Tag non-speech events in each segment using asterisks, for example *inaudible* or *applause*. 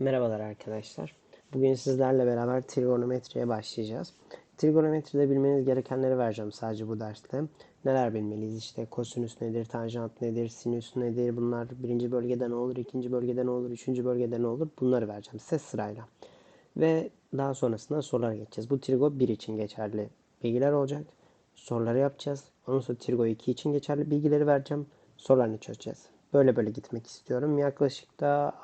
Merhabalar arkadaşlar. Bugün sizlerle beraber trigonometriye başlayacağız. Trigonometride bilmeniz gerekenleri vereceğim sadece bu derste. Neler bilmeliyiz? İşte kosinüs nedir, tanjant nedir, sinüs nedir? Bunlar birinci bölgede ne olur, ikinci bölgede ne olur, üçüncü bölgede ne olur? Bunları vereceğim size sırayla. Ve daha sonrasında sorulara geçeceğiz. Bu trigo 1 için geçerli bilgiler olacak. Soruları yapacağız. Ondan sonra trigo 2 için geçerli bilgileri vereceğim. Sorularını çözeceğiz. Böyle böyle gitmek istiyorum. Yaklaşık da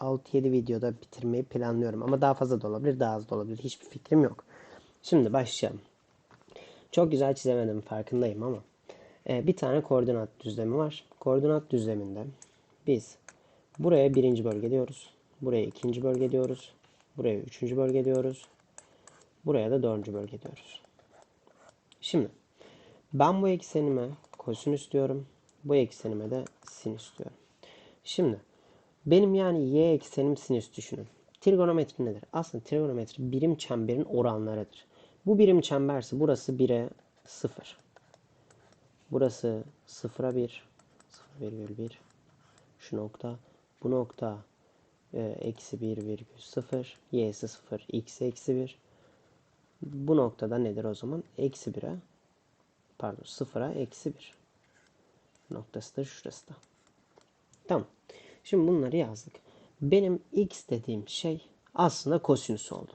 6-7 videoda bitirmeyi planlıyorum. Ama daha fazla da olabilir, daha az da olabilir. Hiçbir fikrim yok. Şimdi başlayalım. Çok güzel çizemedim farkındayım ama. Ee, bir tane koordinat düzlemi var. Koordinat düzleminde biz buraya birinci bölge diyoruz. Buraya ikinci bölge diyoruz. Buraya üçüncü bölge diyoruz. Buraya da dördüncü bölge diyoruz. Şimdi ben bu eksenime kosinüs diyorum. Bu eksenime de sinüs diyorum. Şimdi benim yani y eksenim sinüs düşünün. Trigonometri nedir? Aslında trigonometri birim çemberin oranlarıdır. Bu birim çemberse burası 1'e 0. Burası 0'a 1. 0,1. Şu nokta. Bu nokta e, eksi 1 virgül 0. Y'si 0. X eksi 1. Bu noktada nedir o zaman? Eksi 1'e pardon 0'a eksi 1. Noktası da şurası da. Tamam. Şimdi bunları yazdık. Benim x dediğim şey aslında kosinüs oldu.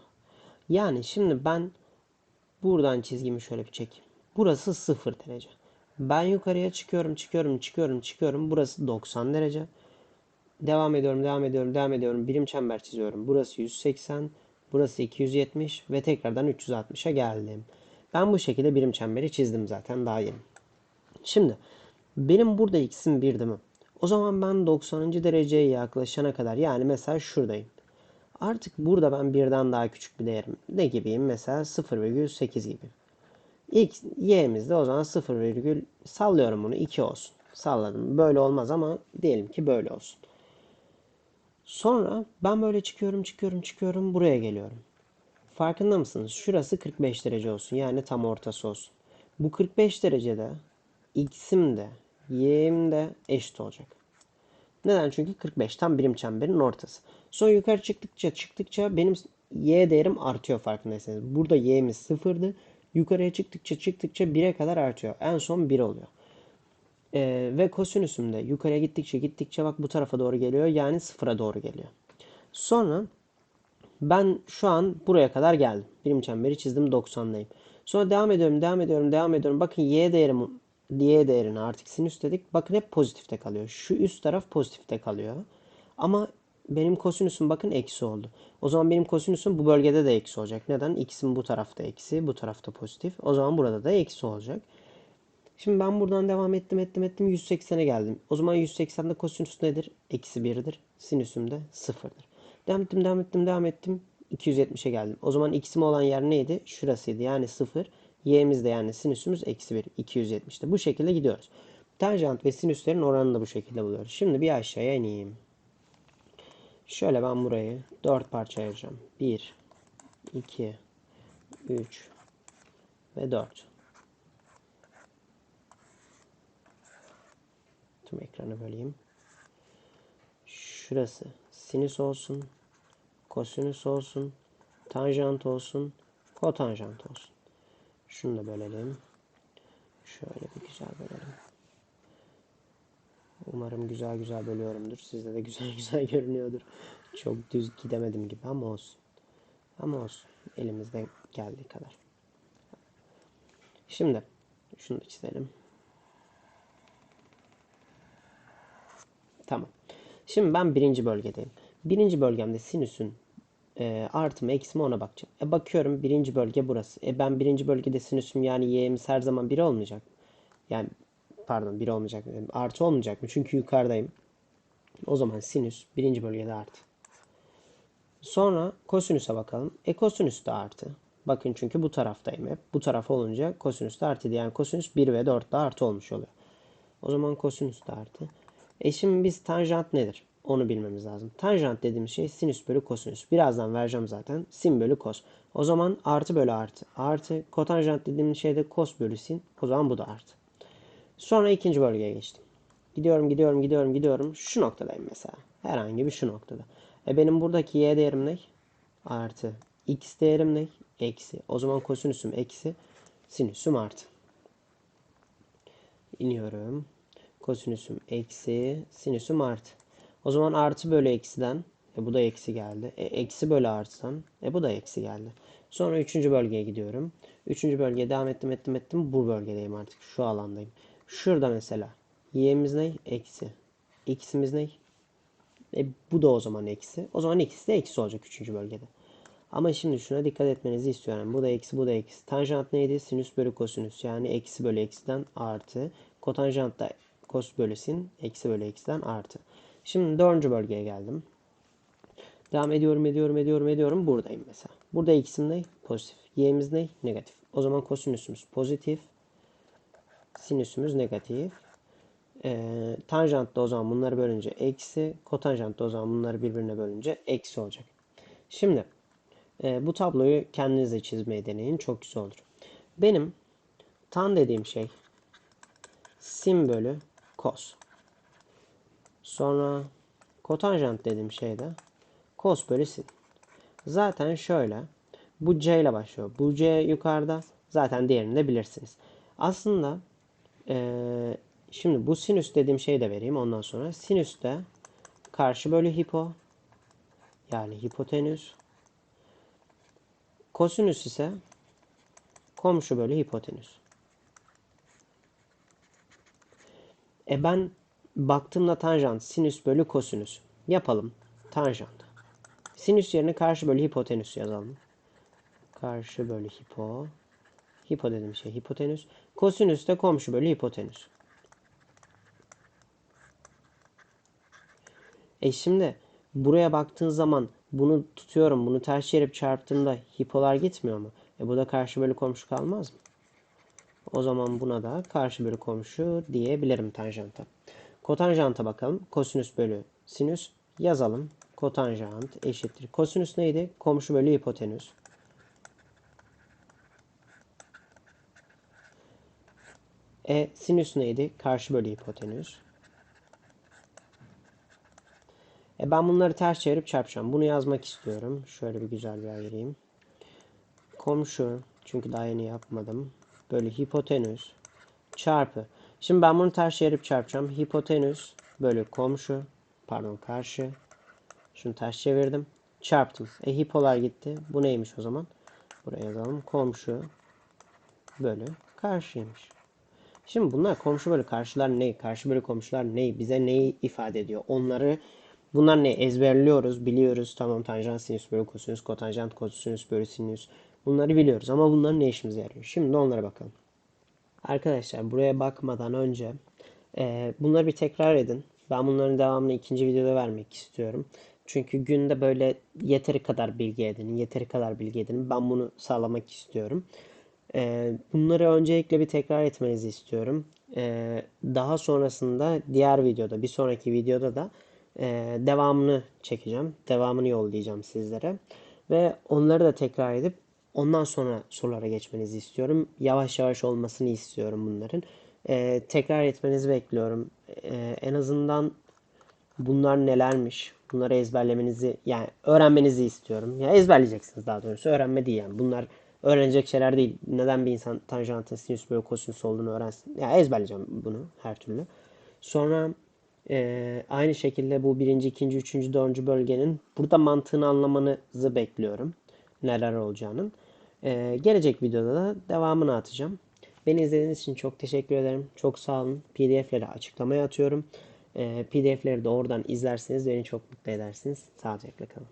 Yani şimdi ben buradan çizgimi şöyle bir çekeyim. Burası 0 derece. Ben yukarıya çıkıyorum, çıkıyorum, çıkıyorum, çıkıyorum. Burası 90 derece. Devam ediyorum, devam ediyorum, devam ediyorum. Birim çember çiziyorum. Burası 180, burası 270 ve tekrardan 360'a geldim. Ben bu şekilde birim çemberi çizdim zaten daha yeni. Şimdi benim burada x'im 1 değil mi? O zaman ben 90. dereceye yaklaşana kadar yani mesela şuradayım. Artık burada ben birden daha küçük bir değerim. Ne gibiyim? Mesela 0,8 gibi. X, y'miz de o zaman 0, sallıyorum bunu 2 olsun. Salladım. Böyle olmaz ama diyelim ki böyle olsun. Sonra ben böyle çıkıyorum, çıkıyorum, çıkıyorum. Buraya geliyorum. Farkında mısınız? Şurası 45 derece olsun. Yani tam ortası olsun. Bu 45 derecede x'im de y'im de eşit olacak. Neden? Çünkü 45 tam birim çemberin ortası. Sonra yukarı çıktıkça çıktıkça benim y değerim artıyor farkındaysanız. Burada y'miz sıfırdı. Yukarıya çıktıkça çıktıkça 1'e kadar artıyor. En son 1 oluyor. Ee, ve kosinüsüm de yukarıya gittikçe gittikçe bak bu tarafa doğru geliyor. Yani sıfıra doğru geliyor. Sonra ben şu an buraya kadar geldim. Birim çemberi çizdim 90'dayım. Sonra devam ediyorum, devam ediyorum, devam ediyorum. Bakın y değerim y değerini artık sinüs dedik. Bakın hep pozitifte kalıyor. Şu üst taraf pozitifte kalıyor. Ama benim kosinüsüm bakın eksi oldu. O zaman benim kosinüsüm bu bölgede de eksi olacak. Neden? X'im bu tarafta eksi, bu tarafta pozitif. O zaman burada da eksi olacak. Şimdi ben buradan devam ettim ettim ettim 180'e geldim. O zaman 180'de kosinüs nedir? Eksi 1'dir. Sinüsüm de 0'dır. Devam ettim devam ettim devam ettim. 270'e geldim. O zaman x'im olan yer neydi? Şurasıydı. Yani 0. Y'miz de yani sinüsümüz eksi 1. 270'te. Bu şekilde gidiyoruz. Tanjant ve sinüslerin oranını da bu şekilde buluyoruz. Şimdi bir aşağıya ineyim. Şöyle ben burayı 4 parça ayıracağım. 1, 2, 3 ve 4. Tüm ekranı böleyim. Şurası sinüs olsun, kosinüs olsun, tanjant olsun, kotanjant olsun. Şunu da bölelim. Şöyle bir güzel bölelim. Umarım güzel güzel bölüyorumdur. Sizde de güzel *laughs* güzel görünüyordur. Çok düz gidemedim gibi ama olsun. Ama olsun. Elimizden geldiği kadar. Şimdi şunu da çizelim. Tamam. Şimdi ben birinci bölgedeyim. Birinci bölgemde sinüsün e, artı mı eksi mi ona bakacağım. E bakıyorum birinci bölge burası. E ben birinci bölgede sinüsüm yani y'miz her zaman 1 olmayacak. Yani pardon 1 olmayacak. Artı olmayacak mı? Çünkü yukarıdayım. O zaman sinüs birinci bölgede artı. Sonra kosinüse bakalım. E kosinüs de artı. Bakın çünkü bu taraftayım hep. Bu taraf olunca kosinüs de artı. Yani kosinüs 1 ve 4 de artı olmuş oluyor. O zaman kosinüs de artı. E şimdi biz tanjant nedir? Onu bilmemiz lazım. Tanjant dediğimiz şey sinüs bölü kosinüs. Birazdan vereceğim zaten. Sin bölü kos. O zaman artı bölü artı. Artı kotanjant dediğimiz şey de kos bölü sin. O zaman bu da artı. Sonra ikinci bölgeye geçtim. Gidiyorum, gidiyorum, gidiyorum, gidiyorum. Şu noktadayım mesela. Herhangi bir şu noktada. E benim buradaki y değerim ne? Artı. X değerim ne? Eksi. O zaman kosinüsüm eksi. Sinüsüm artı. İniyorum. Kosinüsüm eksi. Sinüsüm artı. O zaman artı bölü eksiden. E bu da eksi geldi. E eksi bölü artıdan. E bu da eksi geldi. Sonra üçüncü bölgeye gidiyorum. Üçüncü bölgeye devam ettim ettim ettim. Bu bölgedeyim artık. Şu alandayım. Şurada mesela. Y'miz ne? Eksi. X'imiz ne? E bu da o zaman eksi. O zaman ikisi de eksi olacak üçüncü bölgede. Ama şimdi şuna dikkat etmenizi istiyorum. Bu da eksi, bu da eksi. Tanjant neydi? Sinüs bölü kosinüs. Yani eksi bölü eksiden artı. Kotanjant da kos bölü sin. Eksi bölü eksiden artı. Şimdi dördüncü bölgeye geldim. Devam ediyorum, ediyorum, ediyorum, ediyorum. Buradayım mesela. Burada x'im ne? Pozitif. Y'miz ne? Negatif. O zaman kosinüsümüz pozitif. Sinüsümüz negatif. Ee, tanjant da o zaman bunları bölünce eksi. Kotanjant da o zaman bunları birbirine bölünce eksi olacak. Şimdi e, bu tabloyu kendinize çizmeye deneyin. Çok güzel olur. Benim tan dediğim şey sin bölü kos. Sonra kotanjant dediğim şey de Cos bölü. Zaten şöyle. Bu C ile başlıyor. Bu C yukarıda. Zaten diğerini de bilirsiniz. Aslında ee, şimdi bu sinüs dediğim şeyi de vereyim ondan sonra. Sinüs de karşı bölü hipo yani hipotenüs. Kosinüs ise komşu bölü hipotenüs. E ben baktığımda tanjant sinüs bölü kosinüs. Yapalım. Tanjant. Sinüs yerine karşı bölü hipotenüs yazalım. Karşı bölü hipo. Hipo dedim şey hipotenüs. Kosinüs de komşu bölü hipotenüs. E şimdi buraya baktığın zaman bunu tutuyorum. Bunu ters çevirip çarptığımda hipolar gitmiyor mu? E bu da karşı bölü komşu kalmaz mı? O zaman buna da karşı bölü komşu diyebilirim tanjanta. Kotanjanta bakalım. Kosinüs bölü sinüs yazalım kotanjant eşittir. Kosinüs neydi? Komşu bölü hipotenüs. E sinüs neydi? Karşı bölü hipotenüs. E ben bunları ters çevirip çarpacağım. Bunu yazmak istiyorum. Şöyle bir güzel bir ayırayım. Komşu çünkü daha yeni yapmadım. Bölü hipotenüs çarpı. Şimdi ben bunu ters çevirip çarpacağım. Hipotenüs bölü komşu pardon karşı şunu ters çevirdim. Çarptım. E hipolar gitti. Bu neymiş o zaman? Buraya yazalım. Komşu bölü karşıymış. Şimdi bunlar komşu bölü karşılar ne? Karşı bölü komşular ne? Bize neyi ifade ediyor? Onları bunlar ne? Ezberliyoruz, biliyoruz. Tamam tanjant sinüs bölü kosinüs, kotanjant kosinüs bölü sinüs. Bunları biliyoruz ama bunların ne işimize yarıyor? Şimdi onlara bakalım. Arkadaşlar buraya bakmadan önce e, bunları bir tekrar edin. Ben bunların devamını ikinci videoda vermek istiyorum. Çünkü günde böyle yeteri kadar bilgi edinin, yeteri kadar bilgi edinin. Ben bunu sağlamak istiyorum. Ee, bunları öncelikle bir tekrar etmenizi istiyorum. Ee, daha sonrasında diğer videoda, bir sonraki videoda da e, devamını çekeceğim. Devamını yollayacağım sizlere. Ve onları da tekrar edip ondan sonra sorulara geçmenizi istiyorum. Yavaş yavaş olmasını istiyorum bunların. Ee, tekrar etmenizi bekliyorum. en azından bunlar nelermiş, Bunları ezberlemenizi yani öğrenmenizi istiyorum. Ya ezberleyeceksiniz daha doğrusu. Öğrenme değil yani. Bunlar öğrenecek şeyler değil. Neden bir insan tanjantın sinüs bölü kosinüs olduğunu öğrensin. Ya ezberleyeceğim bunu her türlü. Sonra e, aynı şekilde bu birinci, ikinci, üçüncü, dördüncü bölgenin burada mantığını anlamanızı bekliyorum. Neler olacağının. E, gelecek videoda da devamını atacağım. Beni izlediğiniz için çok teşekkür ederim. Çok sağ olun. PDF'leri açıklamaya atıyorum. E, PDF'leri de oradan izlerseniz beni çok mutlu edersiniz. Sağlıcakla kalın.